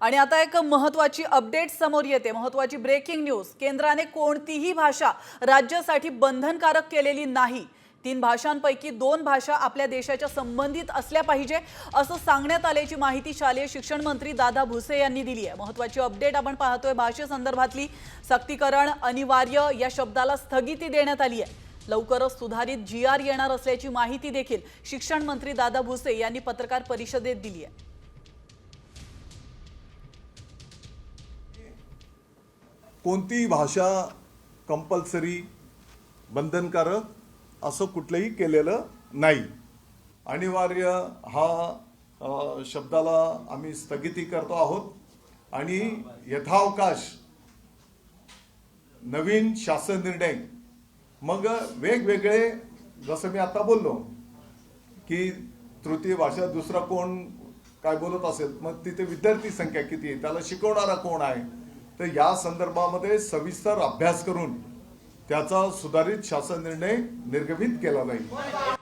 आणि आता एक महत्वाची अपडेट समोर येते. महत्वाची ब्रेकिंग न्यूज केंद्राने कोणतीही भाषा राज्यासाठी बंधनकारक केलेली नाही. तीन भाषांपैकी दोन भाषा आपल्या देशाच्या संबंधित असल्या पाहिजे असं सांगण्यात आल्याची माहिती शालेय शिक्षण मंत्री दादा भुसे यांनी दिली आहे. महत्वाची अपडेट आपण पाहतोय भाषेसंदर्भातली सक्तीकरण अनिवार्य या शब्दाला स्थगिती देण्यात आली आहे. लवकरच सुधारित जी आर येणार असल्याची माहिती देखील शिक्षण मंत्री दादा भुसे यांनी पत्रकार परिषदेत दिली आहे. कोणतीही भाषा कंपल्सरी बंधनकारक असं कुठलंही केलेलं नाही. अनिवार्य हा शब्दाला आम्ही स्थगिती करतो आहोत आणि यथावकाश नवीन शासन निर्णय मग वेगवेगळे जसं मी आता बोललो की तृतीय भाषा दुसरा कोण काय बोलत असेल मग तिथे विद्यार्थी संख्या किती आहे त्याला शिकवणारा कोण आहे तर या संदर्भामध्ये सविस्तर अभ्यास करून त्याचा सुधारित शासन निर्णय निर्गमित केला जाईल